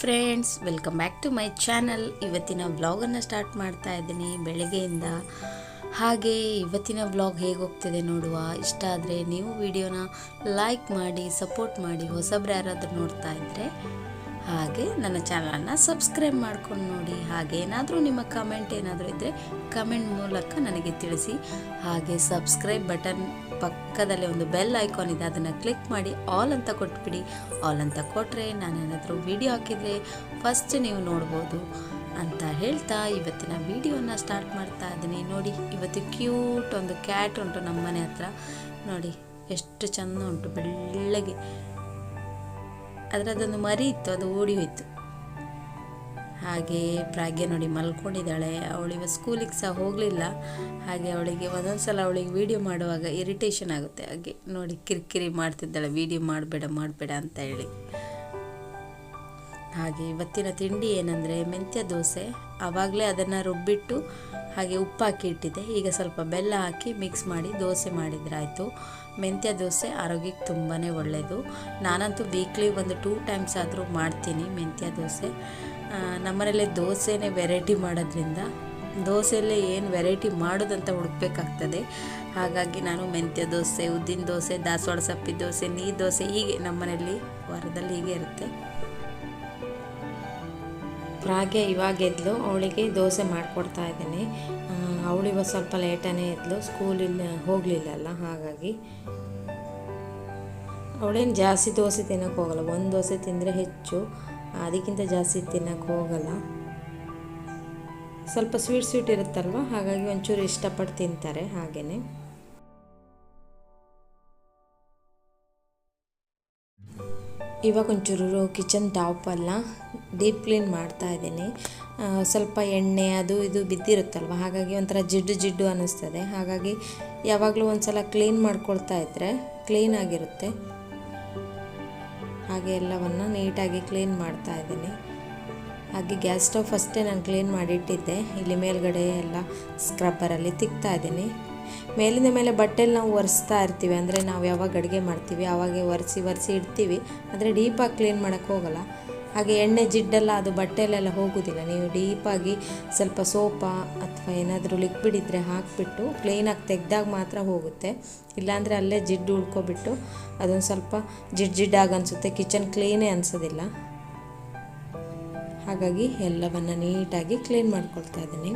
Friends welcome back to my channel ಇವತ್ತಿನ ವ್ಲಾಗನ್ನು start ಮಾಡ್ತಾ ಇದ್ದೀನಿ ಬೆಳಗ್ಗೆಯಿಂದ. ಹಾಗೆ ಇವತ್ತಿನ ವ್ಲಾಗ್ ಹೇಗೆ ಹೋಗ್ತಿದೆ ನೋಡುವ? ಇಷ್ಟ ಆದರೆ ನೀವು ವಿಡಿಯೋನ ಲೈಕ್ ಮಾಡಿ ಸಪೋರ್ಟ್ ಮಾಡಿ, ಹೊಸಬ್ರು ಯಾರಾದರೂ ನೋಡ್ತಾ ಇದ್ದರೆ ಹಾಗೆ ನನ್ನ ಚಾನಲನ್ನು ಸಬ್ಸ್ಕ್ರೈಬ್ ಮಾಡ್ಕೊಂಡು ನೋಡಿ. ಹಾಗೆ ಏನಾದರೂ ನಿಮ್ಮ ಕಮೆಂಟ್ ಏನಾದರೂ ಇದ್ದರೆ ಕಮೆಂಟ್ ಮೂಲಕ ನನಗೆ ತಿಳಿಸಿ. ಹಾಗೆ ಸಬ್ಸ್ಕ್ರೈಬ್ ಬಟನ್ ಪಕ್ಕದಲ್ಲಿ ಒಂದು ಬೆಲ್ ಐಕಾನ್ ಇದೆ, ಅದನ್ನು ಕ್ಲಿಕ್ ಮಾಡಿ ಆಲ್ ಅಂತ ಕೊಟ್ಬಿಡಿ. ಆಲ್ ಅಂತ ಕೊಟ್ಟರೆ ನಾನು ಏನಾದರೂ ವಿಡಿಯೋ ಹಾಕಿದರೆ ಫಸ್ಟ್ ನೀವು ನೋಡ್ಬೋದು ಅಂತ ಹೇಳ್ತಾ ಇವತ್ತಿನ ವಿಡಿಯೋನ ಸ್ಟಾರ್ಟ್ ಮಾಡ್ತಾ ಇದ್ದೀನಿ. ನೋಡಿ, ಇವತ್ತು ಕ್ಯೂಟ್ ಒಂದು ಕ್ಯಾಟ್ ಉಂಟು ನಮ್ಮ ಮನೆ ಹತ್ರ. ನೋಡಿ, ಎಷ್ಟು ಚೆಂದ ಉಂಟು ಬೆಳ್ಳಗೆ. ಅದರದ್ದೊಂದು ಮರಿ ಇತ್ತು, ಅದು ಓಡಿ ಹೋಯ್ತು. ಹಾಗೆ ಪ್ರಾಗ್ಯ ನೋಡಿ ಮಲ್ಕೊಂಡಿದ್ದಾಳೆ. ಅವಳಿವ ಸ್ಕೂಲಿಗೆ ಸಹ ಹೋಗಲಿಲ್ಲ. ಹಾಗೆ ಅವಳಿಗೆ ಒಂದೊಂದು ಸಲ ಅವಳಿಗೆ ವೀಡಿಯೋ ಮಾಡುವಾಗ ಇರಿಟೇಷನ್ ಆಗುತ್ತೆ. ಹಾಗೆ ನೋಡಿ ಕಿರಿಕಿರಿ ಮಾಡ್ತಿದ್ದಾಳೆ. ವೀಡಿಯೋ ಮಾಡಬೇಡ ಮಾಡಬೇಡ ಅಂತ ಹೇಳಿ. ಹಾಗೆ ಇವತ್ತಿನ ತಿಂಡಿ ಏನಂದರೆ ಮೆಂತ್ಯ ದೋಸೆ. ಆವಾಗಲೇ ಅದನ್ನು ರುಬ್ಬಿಟ್ಟು ಹಾಗೆ ಉಪ್ಪು ಹಾಕಿ ಇಟ್ಟಿದ್ದೆ. ಈಗ ಸ್ವಲ್ಪ ಬೆಲ್ಲ ಹಾಕಿ ಮಿಕ್ಸ್ ಮಾಡಿ ದೋಸೆ ಮಾಡಿದ್ರಾಯಿತು ಮೆಂತ್ಯ ದೋಸೆ ಆರೋಗ್ಯಕ್ಕೆ ತುಂಬಾ ಒಳ್ಳೆಯದು ನಾನಂತೂ ವೀಕ್ಲಿ ಒಂದು ಟೂ ಟೈಮ್ಸ್ ಆದರೂ ಮಾಡ್ತೀನಿ ಮೆಂತ್ಯ ದೋಸೆ. ನಮ್ಮನೇಲಿ ದೋಸೆನೇ ವೆರೈಟಿ ಮಾಡೋದ್ರಿಂದ ದೋಸೆಯಲ್ಲೇ ಏನು ವೆರೈಟಿ ಮಾಡೋದಂತ ಹುಡುಕ್ಬೇಕಾಗ್ತದೆ. ಹಾಗಾಗಿ ನಾನು ಮೆಂತ್ಯ ದೋಸೆ, ಉದ್ದಿನ ದೋಸೆ, ದಾಸವಾಳ ಸಪ್ಪಿ ದೋಸೆ, ನೀರು ದೋಸೆ ಹೀಗೆ ನಮ್ಮನೇಲಿ ವಾರದಲ್ಲಿ ಹೀಗೆ ಇರುತ್ತೆ. ರಾಗೆ ಇವಾಗ ಎದ್ಲು, ಅವಳಿಗೆ ದೋಸೆ ಮಾಡಿಕೊಡ್ತಾ ಇದ್ದೀನಿ. ಅವಳು ಇವತ್ತು ಸ್ವಲ್ಪ ಲೇಟನೇ ಎದ್ಲು, ಸ್ಕೂಲಿಂದ ಹೋಗಲಿಲ್ಲಲ್ಲ ಹಾಗಾಗಿ. ಅವಳೇನು ಜಾಸ್ತಿ ದೋಸೆ ತಿನ್ನೋಕ್ಕೋಗಲ್ಲ ಒಂದು ದೋಸೆ ತಿಂದರೆ ಹೆಚ್ಚು. ಅದಕ್ಕಿಂತ ಜಾಸ್ತಿ ತಿನ್ನೋಕೆ ಹೋಗಲ್ಲ. ಸ್ವಲ್ಪ ಸ್ವೀಟ್ ಸ್ವೀಟ್ ಇರುತ್ತಲ್ವ? ಹಾಗಾಗಿ ಒಂಚೂರು ಇಷ್ಟಪಟ್ಟು ತಿಂತಾರೆ ಹಾಗೇ ಇವಾಗ ಒಂಚೂರು ಕಿಚನ್ ಟಾಪ್ ಅಲ್ಲ ಡೀಪ್ ಕ್ಲೀನ್ ಮಾಡ್ತಾ ಇದ್ದೀನಿ. ಸ್ವಲ್ಪ ಎಣ್ಣೆ ಅದು ಇದು ಬಿದ್ದಿರುತ್ತಲ್ವ? ಹಾಗಾಗಿ ಒಂಥರ ಜಿಡ್ಡು ಜಿಡ್ಡು ಅನ್ನಿಸ್ತದೆ. ಹಾಗಾಗಿ ಯಾವಾಗಲೂ ಒಂದು ಸಲ ಕ್ಲೀನ್ ಮಾಡ್ಕೊಳ್ತಾ ಇದ್ದರೆ ಕ್ಲೀನ್ ಆಗಿರುತ್ತೆ. ಹಾಗೆ ಎಲ್ಲವನ್ನು ನೀಟಾಗಿ ಕ್ಲೀನ್ ಮಾಡ್ತಾ ಇದ್ದೀನಿ. ಹಾಗೆ ಗ್ಯಾಸ್ ಸ್ಟವ್ ಫಸ್ಟೇ ನಾನು ಕ್ಲೀನ್ ಮಾಡಿಟ್ಟಿದ್ದೆ. ಇಲ್ಲಿ ಮೇಲ್ಗಡೆ ಎಲ್ಲ ಸ್ಕ್ರಬ್ಬರಲ್ಲಿ ತಿಕ್ತಾ ಇದ್ದೀನಿ. ಮೇಲಿಂದ ಮೇಲೆ ಬಟ್ಟೆಲಿ ನಾವು ಒರೆಸ್ತಾ ಇರ್ತೀವಿ. ಅಂದರೆ ನಾವು ಯಾವಾಗ ಅಡುಗೆ ಮಾಡ್ತೀವಿ ಆವಾಗ ಒರೆಸಿ ಒರೆಸಿ ಇಡ್ತೀವಿ. ಆದರೆ ಡೀಪಾಗಿ ಕ್ಲೀನ್ ಮಾಡೋಕ್ಕೆ ಹೋಗಲ್ಲ. ಹಾಗೆ ಎಣ್ಣೆ ಜಿಡ್ಡೆಲ್ಲ ಅದು ಬಟ್ಟೆಯಲ್ಲೆಲ್ಲ ಹೋಗೋದಿಲ್ಲ. ನೀವು ಡೀಪಾಗಿ ಸ್ವಲ್ಪ ಸೋಪ ಅಥವಾ ಏನಾದರೂ ಲಿಕ್ವಿಡ್ ಇದ್ದರೆ ಹಾಕಿಬಿಟ್ಟು ಕ್ಲೀನಾಗಿ ತೆಗೆದಾಗ ಮಾತ್ರ ಹೋಗುತ್ತೆ. ಇಲ್ಲಾಂದರೆ ಅಲ್ಲೇ ಜಿಡ್ಡು ಉಳ್ಕೊಬಿಟ್ಟು ಅದೊಂದು ಸ್ವಲ್ಪ ಜಿಡ್ ಜಿಡ್ಡಾಗಿ ಅನಿಸುತ್ತೆ. ಕಿಚನ್ ಕ್ಲೀನೇ ಅನಿಸೋದಿಲ್ಲ. ಹಾಗಾಗಿ ಎಲ್ಲವನ್ನು ನೀಟಾಗಿ ಕ್ಲೀನ್ ಮಾಡ್ಕೊಳ್ತಾ ಇದ್ದೀನಿ.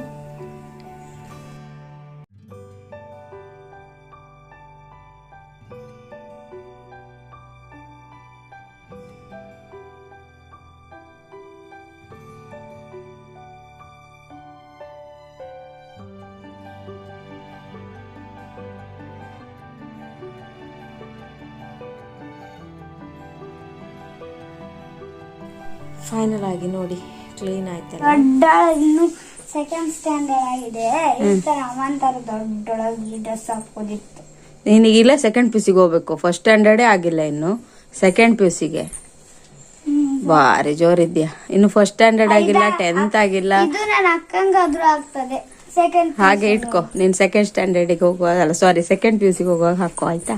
ಫೈನಲ್ ಆಗಿ ನೋಡಿ ಕ್ಲೀನ್ ಆಯ್ತು ದೊಡ್ಡ ಇನ್ನು ಸೆಕೆಂಡ್ ಸ್ಟ್ಯಾಂಡರ್ಡ್ ಆಗಿದೆ. ಈ ತರ ದೊಡ್ಡೊಳಗೆ ಡ್ರೆಸ್ ಹಾಕೋದಿತ್ತು ನಿನಗಿಲ್ಲ ಸೆಕೆಂಡ್ ಪಿ ಸಿಗೆ ಹೋಗ್ಬೇಕು. ಫಸ್ಟ್ ಸ್ಟ್ಯಾಂಡರ್ಡೇ ಆಗಿಲ್ಲ ಇನ್ನು. ಸೆಕೆಂಡ್ ಪಿ ಸಿಗೆ ಭಾರಿ ಜೋರಿದ್ಯಾ. ಇನ್ನು ಫಸ್ಟ್ ಸ್ಟ್ಯಾಂಡರ್ಡ್ ಆಗಿಲ್ಲ ಟೆಂತ್ ಆಗಿಲ್ಲ. ಇದು ನನ್ನ ಅಕ್ಕಂಗಾದ್ರೂ ಆಗ್ತದೆ. ಸೆಕೆಂಡ್ ಹಾಗೆ ಇಟ್ಕೋ. ನೀನು ಸೆಕೆಂಡ್ ಸ್ಟ್ಯಾಂಡರ್ಡಿಗೆ ಹೋಗುವ ಅಲ್ಲ ಸಾರಿ ಸೆಕೆಂಡ್ ಪಿ ಸಿಗೆ ಹೋಗುವಾಗ ಹಾಕೋ ಆಯ್ತಾ?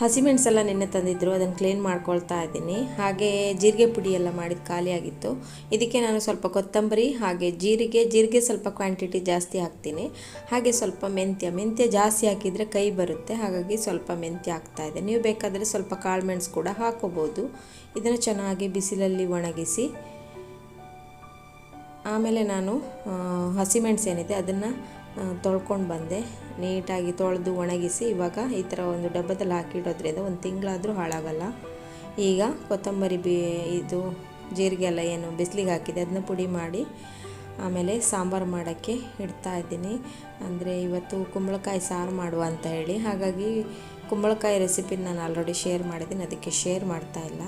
ಹಸಿಮೆಣಸೆಲ್ಲ ನಿನ್ನೆ ತಂದಿದ್ದರು ಅದನ್ನು ಕ್ಲೀನ್ ಮಾಡ್ಕೊಳ್ತಾ ಇದ್ದೀನಿ. ಹಾಗೆ ಜೀರಿಗೆ ಪುಡಿ ಎಲ್ಲ ಮಾಡಿದ ಖಾಲಿಯಾಗಿತ್ತು ಇದಕ್ಕೆ ನಾನು ಸ್ವಲ್ಪ ಕೊತ್ತಂಬರಿ, ಹಾಗೆ ಜೀರಿಗೆ ಜೀರಿಗೆ ಸ್ವಲ್ಪ ಕ್ವಾಂಟಿಟಿ ಜಾಸ್ತಿ ಹಾಕ್ತೀನಿ. ಹಾಗೆ ಸ್ವಲ್ಪ ಮೆಂತ್ಯ ಮೆಂತ್ಯ ಜಾಸ್ತಿ ಹಾಕಿದರೆ ಕೈ ಬರುತ್ತೆ. ಹಾಗಾಗಿ ಸ್ವಲ್ಪ ಮೆಂತ್ಯ ಹಾಕ್ತಾ ಇದೆ ನೀವು ಬೇಕಾದರೆ ಸ್ವಲ್ಪ ಕಾಳು ಮೆಣಸು ಕೂಡ ಹಾಕೋಬೋದು ಇದನ್ನು ಚೆನ್ನಾಗಿ ಬಿಸಿಲಲ್ಲಿ ಒಣಗಿಸಿ, ಆಮೇಲೆ ನಾನು ಹಸಿಮೆಣಸೇನಿದೆ ಅದನ್ನು ತೊಳ್ಕೊಂಡು ಬಂದೆ. ನೀಟಾಗಿ ತೊಳೆದು ಒಣಗಿಸಿ ಇವಾಗ ಈ ಥರ ಒಂದು ಡಬ್ಬದಲ್ಲಿ ಹಾಕಿಡೋದ್ರಿಂದ ಒಂದು ತಿಂಗಳಾದರೂ ಹಾಳಾಗಲ್ಲ. ಈಗ ಕೊತ್ತಂಬರಿ ಬಿ, ಇದು ಜೀರಿಗೆ ಎಲ್ಲ ಏನು ಬಿಸಿಲಿಗೆ ಹಾಕಿದೆ ಅದನ್ನ ಪುಡಿ ಮಾಡಿ ಆಮೇಲೆ ಸಾಂಬಾರು ಮಾಡೋಕ್ಕೆ ಇಡ್ತಾ ಇದ್ದೀನಿ. ಅಂದರೆ ಇವತ್ತು ಕುಂಬಳಕಾಯಿ ಸಾರು ಮಾಡುವ ಅಂತ ಹೇಳಿ. ಹಾಗಾಗಿ ಕುಂಬಳಕಾಯಿ ರೆಸಿಪಿನ ನಾನು ಆಲ್ರೆಡಿ ಶೇರ್ ಮಾಡಿದ್ದೀನಿ. ಅದಕ್ಕೆ ಶೇರ್ ಮಾಡ್ತಾ ಇಲ್ಲ.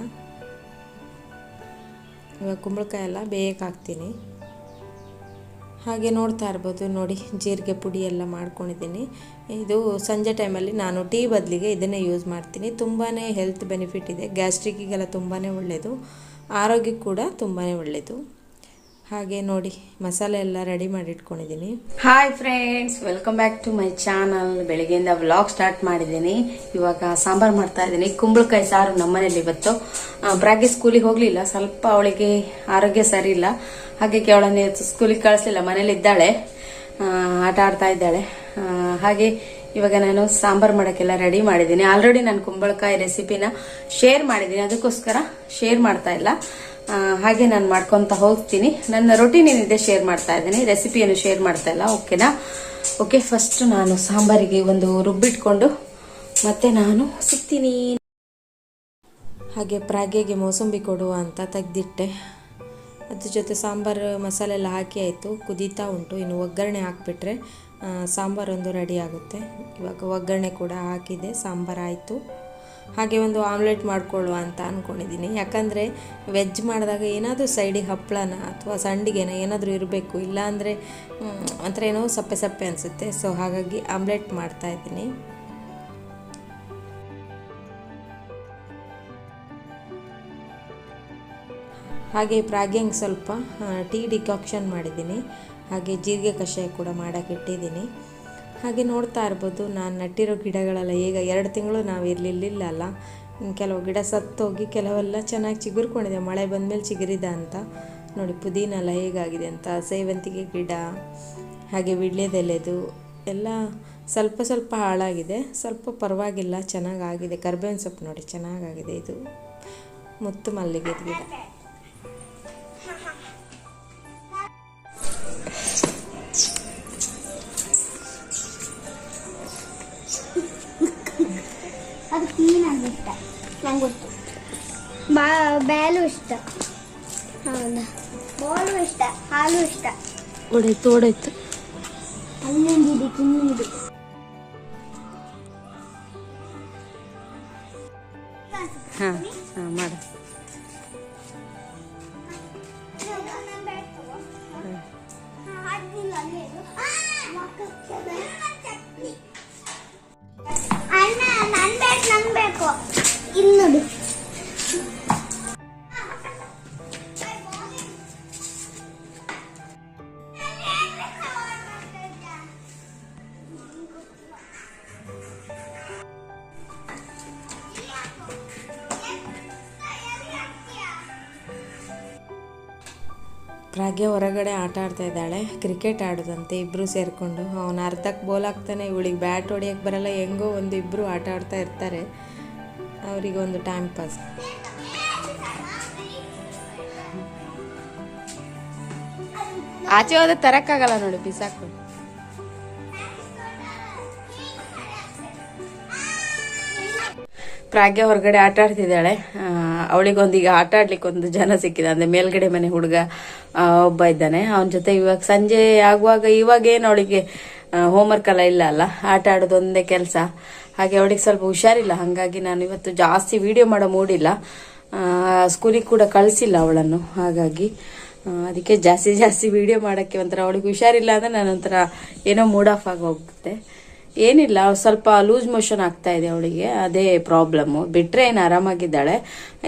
ಇವಾಗ ಕುಂಬಳಕಾಯಿ ಎಲ್ಲ ಬೇಯಕ್ಕೆ ಹಾಕ್ತೀನಿ. ಹಾಗೆ ನೋಡ್ತಾ ಇರ್ಬೋದು ನೋಡಿ, ಜೀರಿಗೆ ಪುಡಿ ಎಲ್ಲ ಮಾಡ್ಕೊಂಡಿದ್ದೀನಿ. ಇದು ಸಂಜೆ ಟೈಮಲ್ಲಿ ನಾನು ಟೀ ಬದಲಿಗೆ ಇದನ್ನೇ ಯೂಸ್ ಮಾಡ್ತೀನಿ. ತುಂಬಾ ಹೆಲ್ತ್ ಬೆನಿಫಿಟ್ ಇದೆ. ಗ್ಯಾಸ್ಟ್ರಿಕ್ಕಿಗೆಲ್ಲ ತುಂಬಾ ಒಳ್ಳೆಯದು ಆರೋಗ್ಯಕ್ಕೆ ಕೂಡ ತುಂಬಾ ಒಳ್ಳೆಯದು ಹಾಗೆ ನೋಡಿ, ಮಸಾಲೆ ಎಲ್ಲ ರೆಡಿ ಮಾಡಿ ಇಟ್ಕೊಂಡಿದ್ದೀನಿ hi friends welcome back to my channel ಬೆಳಿಗ್ಗೆಯಿಂದ ವ್ಲಾಗ್ ಸ್ಟಾರ್ಟ್ ಮಾಡಿದ್ದೀನಿ. ಇವಾಗ ಸಾಂಬಾರ್ ಮಾಡ್ತಾ ಇದ್ದೀನಿ. ಕುಂಬಳಕಾಯಿ ಸಾರು ನಮ್ಮನೇಲಿ ಇವತ್ತು. ಬ್ರಾಗ್ಗೆ ಸ್ಕೂಲಿಗೆ ಹೋಗಲಿಲ್ಲ. ಸ್ವಲ್ಪ ಅವಳಿಗೆ ಆರೋಗ್ಯ ಸರಿ ಇಲ್ಲ. ಹಾಗೆ ಅವಳನ್ನೇ ಸ್ಕೂಲಿಗೆ ಕಳಿಸ್ಲಿಲ್ಲ. ಮನೇಲಿ ಇದ್ದಾಳೆ. ಆಟ ಆಡ್ತಾ ಇದ್ದಾಳೆ. ಹಾಗೆ ಇವಾಗ ನಾನು ಸಾಂಬಾರ್ ಮಾಡೋಕ್ಕೆಲ್ಲ ರೆಡಿ ಮಾಡಿದ್ದೀನಿ. ಆಲ್ರೆಡಿ ನಾನು ಕುಂಬಳಕಾಯಿ ರೆಸಿಪಿನ ಶೇರ್ ಮಾಡಿದ್ದೀನಿ. ಅದಕ್ಕೋಸ್ಕರ ಶೇರ್ ಮಾಡ್ತಾ ಇಲ್ಲ. ಹಾಗೆ ನಾನು ಮಾಡ್ಕೊತಾ ಹೋಗ್ತೀನಿ. ನನ್ನ ರೊಟೀನ್ ಏನಿದೆ ಶೇರ್ ಮಾಡ್ತಾ ಇದ್ದೀನಿ. ರೆಸಿಪಿಯನ್ನು ಶೇರ್ ಮಾಡ್ತಾ ಇಲ್ಲ ಓಕೆನಾ ಓಕೆ ಫಸ್ಟ್ ನಾನು ಸಾಂಬಾರಿಗೆ ಒಂದು ರುಬ್ಬಿಟ್ಕೊಂಡು ಮತ್ತೆ ನಾನು ಸಿಗ್ತೀನಿ. ಹಾಗೆ ಪ್ರಾಗೆಗೆ ಮೋಸಂಬಿ ಕೊಡುವ ಅಂತ ತೆಗ್ದಿಟ್ಟೆ. ಅದ್ರ ಜೊತೆ ಸಾಂಬಾರು ಮಸಾಲೆ ಎಲ್ಲ ಹಾಕಿ ಆಯಿತು. ಕುದೀತಾ ಉಂಟು. ಇನ್ನು ಒಗ್ಗರಣೆ ಹಾಕಿಬಿಟ್ರೆ ಸಾಂಬಾರೊಂದು ರೆಡಿ ಆಗುತ್ತೆ. ಇವಾಗ ಒಗ್ಗರಣೆ ಕೂಡ ಹಾಕಿದೆ. ಸಾಂಬಾರು ಆಯಿತು. ಹಾಗೆ ಒಂದು ಆಮ್ಲೆಟ್ ಮಾಡ್ಕೊಳ್ಳುವ ಅಂತ ಅಂದ್ಕೊಂಡಿದ್ದೀನಿ ಯಾಕಂದರೆ ವೆಜ್ ಮಾಡಿದಾಗ ಏನಾದರೂ ಸೈಡಿಗೆ ಹಪ್ಪಳನ ಅಥವಾ ಸಂಡಿಗೆನ ಏನಾದರೂ ಇರಬೇಕು, ಇಲ್ಲಾಂದರೆ ಒಂಥರ ಏನೋ ಸಪ್ಪೆ ಸಪ್ಪೆ ಅನಿಸುತ್ತೆ. ಸೊ ಹಾಗಾಗಿ ಆಮ್ಲೆಟ್ ಮಾಡ್ತಾ ಇದ್ದೀನಿ. ಹಾಗೆ ಪ್ರಾಗ್ಯಂಗೆ ಸ್ವಲ್ಪ ಟೀ ಡಿಕಾಕ್ಷನ್ ಮಾಡಿದ್ದೀನಿ. ಹಾಗೆ ಜೀರಿಗೆ ಕಷಾಯ ಕೂಡ ಮಾಡೋಕೆ ಇಟ್ಟಿದ್ದೀನಿ. ಹಾಗೆ ನೋಡ್ತಾ ಇರ್ಬೋದು. ನಾನು ನಟ್ಟಿರೋ ಗಿಡಗಳೆಲ್ಲ ಈಗ ಎರಡು ತಿಂಗಳು ನಾವು ಇರಲಿಲ್ಲ ಅಲ್ಲ? ಕೆಲವು ಗಿಡ ಸತ್ತೋಗಿ ಕೆಲವೆಲ್ಲ ಚೆನ್ನಾಗಿ ಚಿಗುರ್ಕೊಂಡಿದೆ. ಮಳೆ ಬಂದಮೇಲೆ ಚಿಗುರಿದ ಅಂತ. ನೋಡಿ, ಪುದೀನ ಎಲ್ಲ ಹೇಗಾಗಿದೆ ಅಂತ. ಸೇವಂತಿಗೆ ಗಿಡ, ಹಾಗೆ ವಿಳ್ಯದೆಲೆದು, ಎಲ್ಲ ಸ್ವಲ್ಪ ಸ್ವಲ್ಪ ಹಾಳಾಗಿದೆ. ಸ್ವಲ್ಪ ಪರವಾಗಿಲ್ಲ, ಚೆನ್ನಾಗಾಗಿದೆ. ಕರ್ಬೇವಿನ ಸೊಪ್ಪು ನೋಡಿ, ಚೆನ್ನಾಗಾಗಿದೆ ಇದು. ಮುತ್ತು ಮಲ್ಲಿಗೆ ಗಿಡ. ಅದು ಕ್ಲೀನ್ ಆಗಿಷ್ಟ ನಂಗೆ ಗೊತ್ತು. ಬಾ ಬ್ಯಾಲು ಇಷ್ಟ. ಹೌದಾ? ಬಾಲು ಇಷ್ಟ ಹಾಲು ಇಷ್ಟ. ಒಡೆತು ಒಡೆತು. ಅಲ್ಲಿಂದಿದೆ ಕಿನ್ನಿದೆ ಹಾಂ ಹಾಂ ಮಾಡು. ಪ್ರಾಗ್ಯ ಹೊರಗಡೆ ಆಟ ಆಡ್ತಾ ಇದ್ದಾಳೆ. ಕ್ರಿಕೆಟ್ ಆಡೋದಂತೆ ಇಬ್ಬರು ಸೇರಿಕೊಂಡು. ಅವನು ಅರ್ಧಕ್ಕೆ ಬೋಲ್ ಹಾಕ್ತಾನೆ, ಇವಳಿಗೆ ಬ್ಯಾಟ್ ಹೊಡಿಯೋಕ್ಕೆ ಬರಲ್ಲ, ಹೆಂಗೋ ಒಂದು ಇಬ್ಬರು ಆಟ ಆಡ್ತಾ ಇರ್ತಾರೆ. ಅವರಿಗೆ ಒಂದು ಟೈಮ್ ಪಾಸ್ ಆಚೆ ಹೋದ ತರಕ್ಕಾಗಲ್ಲ ನೋಡಿ, ಬಿಸಾಕು. ಪ್ರಾಗ್ಯ ಹೊರಗಡೆ ಆಟ ಆಡ್ತಿದ್ದಾಳೆ. ಅವಳಿಗೊಂದು ಈಗ ಆಟ ಆಡ್ಲಿಕ್ಕೆ ಒಂದು ಜನ ಸಿಕ್ಕಿದೆ. ಅಂದರೆ ಮೇಲ್ಗಡೆ ಮನೆ ಹುಡುಗ ಒಬ್ಬ ಇದ್ದಾನೆ. ಅವನ ಜೊತೆ ಇವಾಗ ಸಂಜೆ ಆಗುವಾಗ ಇವಾಗ ಏನು ಅವಳಿಗೆ ಹೋಮ್ವರ್ಕ್ ಎಲ್ಲ ಇಲ್ಲ ಅಲ್ಲ? ಆಟ ಆಡೋದು ಒಂದೇ ಕೆಲಸ. ಹಾಗೆ ಅವಳಿಗೆ ಸ್ವಲ್ಪ ಹುಷಾರಿಲ್ಲ. ಹಾಗಾಗಿ ನಾನು ಇವತ್ತು ಜಾಸ್ತಿ ವಿಡಿಯೋ ಮಾಡೋ ಮೂಡಿಲ್ಲ ಸ್ಕೂಲಿಗೆ ಕೂಡ ಕಳಿಸಿಲ್ಲ ಅವಳನ್ನು. ಹಾಗಾಗಿ ಅದಕ್ಕೆ ಜಾಸ್ತಿ ಜಾಸ್ತಿ ವಿಡಿಯೋ ಮಾಡೋಕ್ಕೆ ಒಂಥರ ಅವಳಿಗೆ ಹುಷಾರಿಲ್ಲ ಅಂದ್ರೆ ನಾನು ಒಂಥರ ಏನೋ ಮೂಡ್ ಆಫ್ ಆಗಿ ಹೋಗುತ್ತೆ. ಏನಿಲ್ಲ, ಸ್ವಲ್ಪ ಲೂಸ್ ಮೋಷನ್ ಆಗ್ತಾ ಇದೆ ಅವಳಿಗೆ, ಅದೇ ಪ್ರಾಬ್ಲಮ್ ಬಿಟ್ರೆ ಏನು ಆರಾಮಾಗಿದ್ದಾಳೆ.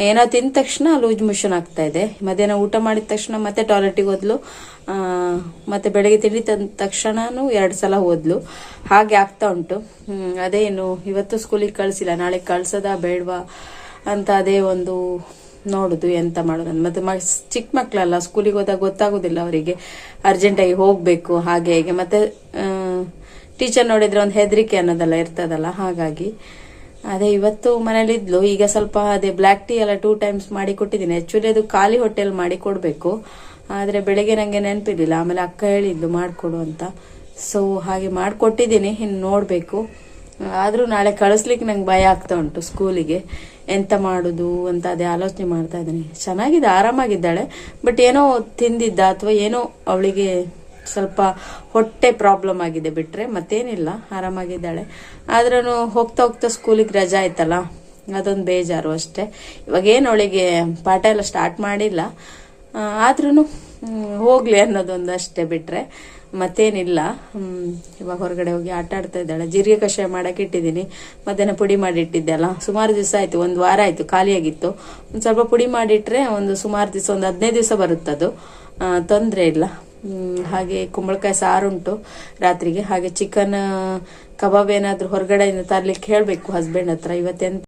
ಏನೋ ತಿಂದ ತಕ್ಷಣ ಲೂಸ್ ಮೋಷನ್ ಆಗ್ತಾ ಇದೆ. ಮಧ್ಯಾಹ್ನ ಊಟ ಮಾಡಿದ ತಕ್ಷಣ ಮತ್ತೆ ಟಾಯ್ಲೆಟಿಗೆ ಹೋದ್ಲು. ಮತ್ತೆ ಬೆಳಗ್ಗೆ ತಿಂಡಿ ತಂದ ತಕ್ಷಣನೂ ಎರಡು ಸಲ ಹೋದ್ಲು. ಹಾಗೆ ಆಗ್ತಾ ಉಂಟು. ಅದೇನು ಇವತ್ತು ಸ್ಕೂಲಿಗೆ ಕಳಿಸಿಲ್ಲ. ನಾಳೆ ಕಳ್ಸೋದಾ ಬೇಡವಾ ಅಂತ ಅದೇ ಒಂದು ನೋಡುದು ಎಂತ ಮಾಡೋದು. ಮತ್ತೆ ಚಿಕ್ಕ ಮಕ್ಕಳಲ್ಲ ಸ್ಕೂಲಿಗೆ ಹೋದಾಗ ಗೊತ್ತಾಗೋದಿಲ್ಲ ಅವರಿಗೆ. ಅರ್ಜೆಂಟಾಗಿ ಹೋಗ್ಬೇಕು, ಹಾಗೆ ಹೀಗೆ. ಮತ್ತೆ ಟೀಚರ್ ನೋಡಿದ್ರೆ ಒಂದು ಹೆದರಿಕೆ ಅನ್ನೋದೆಲ್ಲ ಇರ್ತದಲ್ಲ, ಹಾಗಾಗಿ. ಅದೇ ಇವತ್ತು ಮನೇಲಿ ಇದ್ಲು ಈಗ ಸ್ವಲ್ಪ ಅದೇ ಬ್ಲ್ಯಾಕ್ ಟೀ ಎಲ್ಲ ಟೂ ಟೈಮ್ಸ್ ಮಾಡಿ ಕೊಟ್ಟಿದ್ದೀನಿ. ಆಕ್ಚುಲಿ ಅದು ಖಾಲಿ ಹೋಟೆಲ್ ಮಾಡಿ ಕೊಡಬೇಕು. ಆದರೆ ಬೆಳಗ್ಗೆ ನನಗೆ ನೆನಪಿರಲಿಲ್ಲ, ಆಮೇಲೆ ಅಕ್ಕ ಹೇಳಿದ್ಲು ಮಾಡಿಕೊಡು ಅಂತ. ಸೊ ಹಾಗೆ ಮಾಡಿಕೊಟ್ಟಿದ್ದೀನಿ, ಇನ್ನು ನೋಡಬೇಕು. ಆದರೂ ನಾಳೆ ಕಳಿಸ್ಲಿಕ್ಕೆ ನಂಗೆ ಭಯ ಆಗ್ತಾ ಉಂಟು ಸ್ಕೂಲಿಗೆ. ಎಂತ ಮಾಡುದು ಅಂತ ಅದೇ ಆಲೋಚನೆ ಮಾಡ್ತಾ ಇದ್ದೀನಿ. ಚೆನ್ನಾಗಿದೆ, ಆರಾಮಾಗಿದ್ದಾಳೆ. ಬಟ್ ಏನೋ ತಿಂದಿದ್ದ ಅಥವಾ ಏನೋ ಅವಳಿಗೆ ಸ್ವಲ್ಪ ಹೊಟ್ಟೆ ಪ್ರಾಬ್ಲಮ್ ಆಗಿದೆ ಬಿಟ್ರೆ ಮತ್ತೇನಿಲ್ಲ, ಆರಾಮಾಗಿದ್ದಾಳೆ. ಆದ್ರೂ ಹೋಗ್ತಾ ಹೋಗ್ತಾ ಸ್ಕೂಲಿಗೆ ರಜಾ ಆಯ್ತಲ್ಲ, ಅದೊಂದು ಬೇಜಾರು ಅಷ್ಟೇ. ಇವಾಗ ಏನು ಅವಳಿಗೆ ಪಾಠ ಎಲ್ಲ ಸ್ಟಾರ್ಟ್ ಮಾಡಿಲ್ಲ. ಆದ್ರೂ ಹೋಗ್ಲಿ ಅನ್ನೋದೊಂದು ಅಷ್ಟೇ ಬಿಟ್ರೆ ಮತ್ತೇನಿಲ್ಲ. ಇವಾಗ ಹೊರಗಡೆ ಹೋಗಿ ಆಟ ಆಡ್ತಾ ಇದ್ದಾಳೆ. ಜೀರಿಗೆ ಕಷಾಯ ಮಾಡಕ್ಕೆ ಇಟ್ಟಿದ್ದೀನಿ. ಮಧ್ಯಾಹ್ನ ಪುಡಿ ಮಾಡಿ ಇಟ್ಟಿದ್ದೆ ಅಲ್ಲ ಸುಮಾರು ದಿವಸ ಆಯ್ತು, ಒಂದು ವಾರ ಆಯ್ತು, ಖಾಲಿಯಾಗಿತ್ತು. ಒಂದು ಸ್ವಲ್ಪ ಪುಡಿ ಮಾಡಿಟ್ರೆ ಒಂದು ಸುಮಾರು ದಿವಸ, ಒಂದು ಹದಿನೈದು ದಿವಸ ಬರುತ್ತದು. ತೊಂದರೆ ಇಲ್ಲ. ಹಾಗೆ ಕುಂಬಳಕಾಯಿ ಸಾರು ಉಂಟು ರಾತ್ರಿಗೆ. ಹಾಗೆ ಚಿಕನ್ ಕಬಾಬ್ ಏನಾದರೂ ಹೊರಗಡೆಯಿಂದ ತರ್ಲಿಕ್ಕೆ ಹೇಳಬೇಕು ಹಸ್ಬೆಂಡ್ ಹತ್ರ. ಇವತ್ತೆಂತ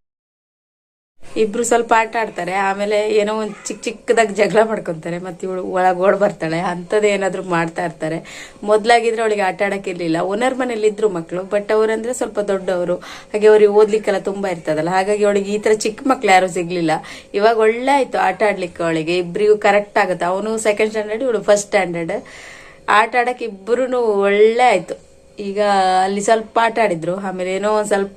ಇಬ್ರು ಸ್ವಲ್ಪ ಆಟ ಆಡ್ತಾರೆ, ಆಮೇಲೆ ಏನೋ ಒಂದು ಚಿಕ್ಕ ಚಿಕ್ಕದಾಗಿ ಜಗಳ ಮಾಡ್ಕೊತಾರೆ, ಮತ್ತೆ ಇವಳು ಒಳಗೆ ಓಡ್ ಬರ್ತಾಳೆ, ಅಂಥದ್ದು ಏನಾದರೂ ಮಾಡ್ತಾ ಇರ್ತಾರೆ. ಮೊದಲಾಗಿದ್ರೆ ಅವಳಿಗೆ ಆಟ ಆಡಕ್ಕೆ ಇರ್ಲಿಲ್ಲ. ಓನರ್ ಮನೇಲಿ ಇದ್ರು ಮಕ್ಕಳು ಬಟ್ ಅವರಂದ್ರೆ ಸ್ವಲ್ಪ ದೊಡ್ಡವರು, ಹಾಗೆ ಅವ್ರಿಗೆ ಓದ್ಲಿಕ್ಕೆಲ್ಲ ತುಂಬಾ ಇರ್ತದಲ್ಲ, ಹಾಗಾಗಿ ಅವಳಿಗೆ ಈ ತರ ಚಿಕ್ಕ ಮಕ್ಳು ಯಾರು ಸಿಗ್ಲಿಲ್ಲ. ಇವಾಗ ಒಳ್ಳೆ ಆಯಿತು ಆಟ ಆಡ್ಲಿಕ್ಕೆ ಅವಳಿಗೆ ಇಬ್ಬರಿಗೂ ಕರೆಕ್ಟ್ ಆಗುತ್ತೆ. ಅವನು ಸೆಕೆಂಡ್ ಸ್ಟ್ಯಾಂಡರ್ಡ್ ಇವಳು ಫಸ್ಟ್ ಸ್ಟ್ಯಾಂಡರ್ಡ್ ಆಟ ಆಡಕ್ಕೆ ಇಬ್ಬರೂ ಒಳ್ಳೆ ಆಯ್ತು. ಈಗ ಅಲ್ಲಿ ಸ್ವಲ್ಪ ಆಟ ಆಡಿದ್ರು, ಆಮೇಲೆ ಏನೋ ಒಂದ್ ಸ್ವಲ್ಪ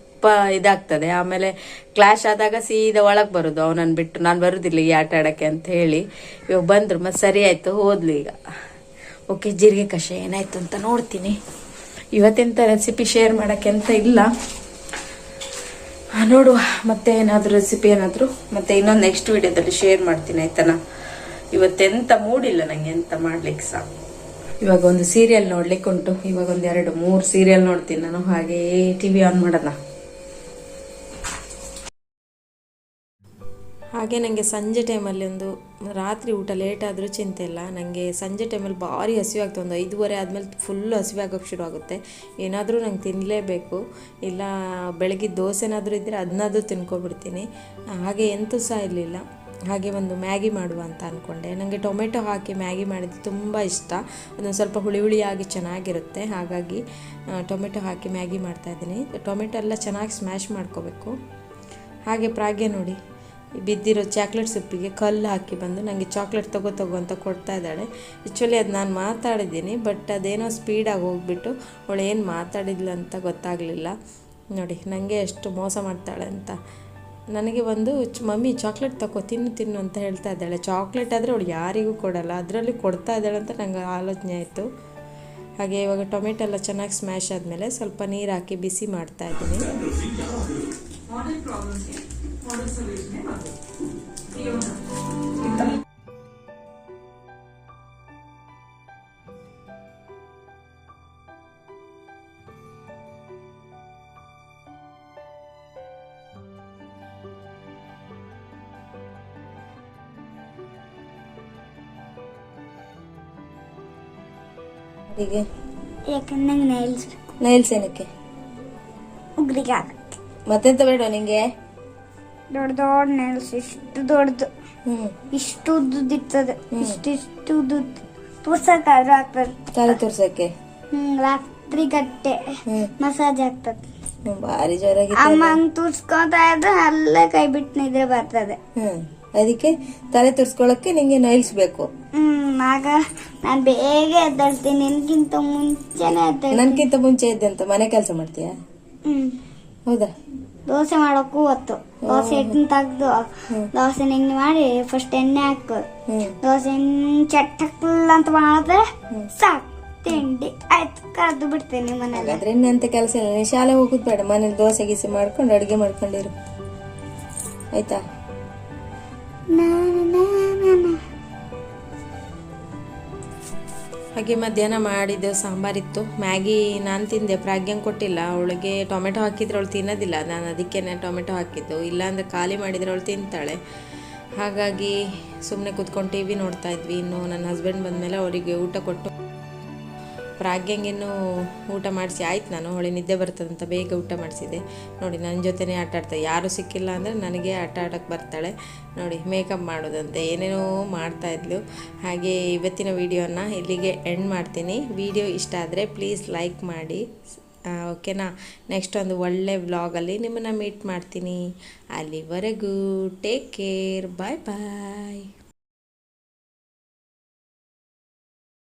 ಇದಾಗ್ತದೆ. ಆಮೇಲೆ ಕ್ಲಾಶ್ ಆದಾಗ ಸೀದಾ ಒಳಗೆ ಬರೋದು. ಅವನನ್ನು ಬಿಟ್ಟು ನಾನು ಬರುದಿಲ್ಲ ಈ ಆಟ ಆಡಕ್ಕೆ ಅಂತ ಹೇಳಿ ಇವಾಗ ಬಂದ್ರು. ಮತ್ತೆ ಸರಿ ಆಯ್ತು, ಹೋದ್ಲು ಈಗ. ಓಕೆ, ಜೀರಿಗೆ ಕಷಾಯ ಏನಾಯ್ತು ಅಂತ ನೋಡ್ತೀನಿ. ಇವತ್ತೆಂತ ರೆಸಿಪಿ ಶೇರ್ ಮಾಡಕ್ಕೆ ಅಂತ ಇಲ್ಲ. ನೋಡುವ, ಮತ್ತೆ ಏನಾದರೂ ರೆಸಿಪಿ ಏನಾದರೂ. ಮತ್ತೆ ಇನ್ನೊಂದು ನೆಕ್ಸ್ಟ್ ವಿಡಿಯೋದಲ್ಲಿ ಶೇರ್ ಮಾಡ್ತೀನಿ, ಆಯ್ತಾನ? ಇವತ್ತೆಂತ ಮೂಡಿಲ್ಲ ನಂಗೆ, ಎಂತ ಮಾಡ್ಲಿಕ್ಕೆ ಸಹ ಇವಾಗ ಒಂದು ಸೀರಿಯಲ್ ನೋಡ್ಲಿಕ್ಕೆ ಉಂಟು ಇವಾಗ ಒಂದು ಎರಡು, ಮೂರು ಸೀರಿಯಲ್ ನೋಡ್ತೀನಿ ನಾನು. ಹಾಗೆ ಟಿವಿ ಆನ್ ಮಾಡೋಣ. ಹಾಗೆ ನನಗೆ ಸಂಜೆ ಟೈಮಲ್ಲಿ ಒಂದು ರಾತ್ರಿ ಊಟ ಲೇಟ್ ಆದರೂ ಚಿಂತೆ ಇಲ್ಲ. ನನಗೆ ಸಂಜೆ ಟೈಮಲ್ಲಿ ಭಾರಿ ಹಸಿವೆ ಆಗ್ತದೆ ಒಂದು ಐದೂವರೆ ಆದಮೇಲೆ ಫುಲ್ಲು ಹಸಿವೆ ಶುರುವಾಗುತ್ತೆ ಏನಾದರೂ ನಂಗೆ ತಿನ್ನಲೇಬೇಕು ಇಲ್ಲ ಬೆಳಗ್ಗೆ ದೋಸೆನಾದರೂ ಇದ್ದರೆ ಅದನ್ನಾದರೂ ತಿನ್ಕೊಬಿಡ್ತೀನಿ. ಹಾಗೆ ಎಂತೂ ಸಹ ಇರಲಿಲ್ಲ. ಹಾಗೆ ಒಂದು ಮ್ಯಾಗಿ ಮಾಡುವ ಅಂತ ಅಂದ್ಕೊಂಡೆ ನನಗೆ ಟೊಮೆಟೊ ಹಾಕಿ ಮ್ಯಾಗಿ ಮಾಡಿದ್ದು ತುಂಬ ಇಷ್ಟ. ಅದೊಂದು ಸ್ವಲ್ಪ ಹುಳಿ ಹುಳಿಯಾಗಿ ಚೆನ್ನಾಗಿರುತ್ತೆ. ಹಾಗಾಗಿ ಟೊಮೆಟೊ ಹಾಕಿ ಮ್ಯಾಗಿ ಮಾಡ್ತಾಯಿದ್ದೀನಿ ಟೊಮೆಟೊ ಎಲ್ಲ ಚೆನ್ನಾಗಿ ಸ್ಮ್ಯಾಶ್ ಮಾಡ್ಕೋಬೇಕು. ಹಾಗೆ ಪ್ರಾಗೆ ನೋಡಿ. ಬಿದ್ದಿರೋ ಚಾಕ್ಲೇಟ್ ಸಿಪ್ಪಿಗೆ ಕಲ್ಲು ಹಾಕಿ ಬಂದು ನನಗೆ ಚಾಕ್ಲೇಟ್ ತಗೋ ತಗೋ ಅಂತ ಕೊಡ್ತಾ ಇದ್ದಾಳೆ. ಆ್ಯಕ್ಚುಲಿ ಅದು ನಾನು ಮಾತಾಡಿದ್ದೀನಿ ಬಟ್ ಅದೇನೋ ಸ್ಪೀಡಾಗಿ ಹೋಗ್ಬಿಟ್ಟು ಅವಳು ಏನು ಮಾತಾಡಿದ್ಲು ಅಂತ ಗೊತ್ತಾಗಲಿಲ್ಲ. ನೋಡಿ ನನಗೆ ಎಷ್ಟು ಮೋಸ ಮಾಡ್ತಾಳೆ ಅಂತ. ನನಗೆ ಒಂದು ಮಮ್ಮಿ ಚಾಕ್ಲೇಟ್ ತಗೋ, ತಿನ್ನು ತಿನ್ನು ಅಂತ ಹೇಳ್ತಾ ಇದ್ದಾಳೆ. ಚಾಕ್ಲೇಟ್ ಆದರೆ ಅವಳು ಯಾರಿಗೂ ಕೊಡಲ್ಲ, ಅದರಲ್ಲಿ ಕೊಡ್ತಾ ಇದ್ದಾಳೆ ಅಂತ ನಂಗೆ ಆಲೋಚನೆ ಆಯಿತು. ಹಾಗೆ ಇವಾಗ ಟೊಮೆಟೊ ಎಲ್ಲ ಚೆನ್ನಾಗಿ ಸ್ಮ್ಯಾಶ್ ಆದಮೇಲೆ ಸ್ವಲ್ಪ ನೀರು ಹಾಕಿ ಬಿಸಿ ಮಾಡ್ತಾ ಇದ್ದೀನಿ. ಹೀಗೆ ಯಾಕಂದ್ರೆ ನಂಗೆ ನೈಲ್ಸ್ ನೈಲ್ಸ್ ಏನಕ್ಕೆ ಉಗ್ರಿಗೆ ಆಗತ್ತೆ ಮತ್ತೆಂತ ಬೇಡ ನಿಂಗೆ ದೊಡ್ಡ ದೊಡ್ಡ ನೆಲ್ಸ್ ಇಷ್ಟು ದೊಡ್ಡದು ಇಷ್ಟು ಉದ್ದಿರ್ತದೆ ಇಷ್ಟು ಇಷ್ಟು ಉದ್ದುದ್ದು. ತೋರ್ಸಕ್ಕಾದ್ರೂ ಆಗ್ತದೆ. ತಲೆ ತೋರ್ಸಕ್ಕೆ? ಹ್ಮ್ ರಾತ್ರಿ ಗಟ್ಟೆ ಮಸಾಜ್ ಆಗ್ತದೆ. ಭಾರಿ ಜೋರಾಗಿ ಅಮ್ಮ ಹಂಗ್ ತೂರ್ಸ್ಕೊತಾ ಇದ್ರೆ ಅಲ್ಲೇ ಕೈ ಬಿಟ್ಟು ನಿದ್ರೆ ಬರ್ತದೆ. ಹ್ಮ್. ಅದಕ್ಕೆ ತಲೆ ತುರ್ಸ್ಕೊಳಕ್ಕೆ ನಿಂಗೆ ನೈಲ್ಸ್ ಬೇಕು. ಹ್ಮ್ ಆಗ ನಾನ್ ಬೇಗ ಎದ್ದಾಡ್ತೀನಿ ನಿನ್ಗಿಂತ ಮುಂಚೆನೆ ಎದ್ದೇಳ್ತೀನಿ. ನನ್ಗಿಂತ ಮುಂಚೆ ಇದ್ದಂತ ಮನೆ ಕೆಲಸ ಮಾಡ್ತೀಯಾ? ಹ್ಮ್. ಹೌದಾ? ದೋಸೆ ಮಾಡೋಕ್ಕೂ ಹೊತ್ತು. ದೋಸೆ ಹಿಟ್ಟಿನ ತೆಗ್ದು ದೋಸೆ ನೆಂಗಿ ಮಾಡಿ ಫಸ್ಟ್ ಎಣ್ಣೆ ಹಾಕು. ದೋಸೆ ದೋಸೆ ಚಟ್ಟಕ್ಲ ಅಂತ ಮಾಡಿದ್ರೆ ಸಾಕು. ತಿಂಡಿ ಆಯ್ತು ಕರೆದು ಬಿಡ್ತೀನಿ ಮನೇಲಿ. ಆದ್ರೆ ಇನ್ನೆಂತ ಕೆಲಸ ಇಲ್ಲ. ನೀನ್ ಶಾಲೆ ಹೋಗುದು ಬೇಡ. ಮನೇಲಿ ದೋಸೆ ಗೀಸೆ ಮಾಡ್ಕೊಂಡು ಅಡುಗೆ ಮಾಡ್ಕೊಂಡಿರು. ಆಯ್ತಾ? ಹಾಗೆ ಮಧ್ಯಾಹ್ನ ಮಾಡಿದ್ದೆ ಸಾಂಬಾರಿತ್ತು. ಮ್ಯಾಗಿ ನಾನು ತಿಂದೆ ಪ್ರಾಗ್ಯಂಗೆ ಕೊಟ್ಟಿಲ್ಲ. ಅವಳಿಗೆ ಟೊಮೆಟೊ ಹಾಕಿದ್ರೆ ಅವಳು ತಿನ್ನೋದಿಲ್ಲ. ನಾನು ಅದಕ್ಕೇನೆ ಟೊಮೆಟೊ ಹಾಕಿದ್ದು. ಇಲ್ಲಾಂದರೆ ಖಾಲಿ ಮಾಡಿದರೆ ಅವಳು ತಿಂತಾಳೆ. ಹಾಗಾಗಿ ಸುಮ್ಮನೆ ಕೂತ್ಕೊಂಡು ಟಿ ವಿ ನೋಡ್ತಾ ಇದ್ವಿ. ಇನ್ನು ನನ್ನ ಹಸ್ಬೆಂಡ್ ಬಂದಮೇಲೆ ಅವರಿಗೆ ಊಟ ಕೊಟ್ಟು ಪ್ರಾಗ್ಯಂಗಿನ್ನೂ ಊಟ ಮಾಡಿಸಿ ಆಯ್ತು ನಾನು. ಹೊಳೆ ನಿದ್ದೆ ಬರ್ತದಂತ ಬೇಗ ಊಟ ಮಾಡಿಸಿದೆ ನೋಡಿ ನನ್ನ ಜೊತೆನೇ ಆಟ ಆಡ್ತಾಳೆ ಯಾರೂ ಸಿಕ್ಕಿಲ್ಲ ಅಂದರೆ ನನಗೆ ಆಟ ಆಡೋಕ್ಕೆ ಬರ್ತಾಳೆ. ನೋಡಿ ಮೇಕಪ್ ಮಾಡೋದಂತೆ. ಏನೇನೋ ಮಾಡ್ತಾ ಇದ್ಲು. ಹಾಗೆ ಇವತ್ತಿನ ವೀಡಿಯೋನ ಇಲ್ಲಿಗೆ ಎಂಡ್ ಮಾಡ್ತೀನಿ. ವಿಡಿಯೋ ಇಷ್ಟ ಆದರೆ ಪ್ಲೀಸ್ ಲೈಕ್ ಮಾಡಿ. ಓಕೆನಾ ನೆಕ್ಸ್ಟ್ ಒಂದು ಒಳ್ಳೆ ವ್ಲಾಗಲ್ಲಿ ನಿಮ್ಮನ್ನು ಮೀಟ್ ಮಾಡ್ತೀನಿ. ಅಲ್ಲಿವರೆಗೂ ಟೇಕ್ ಕೇರ್ ಬಾಯ್ ಬಾಯ್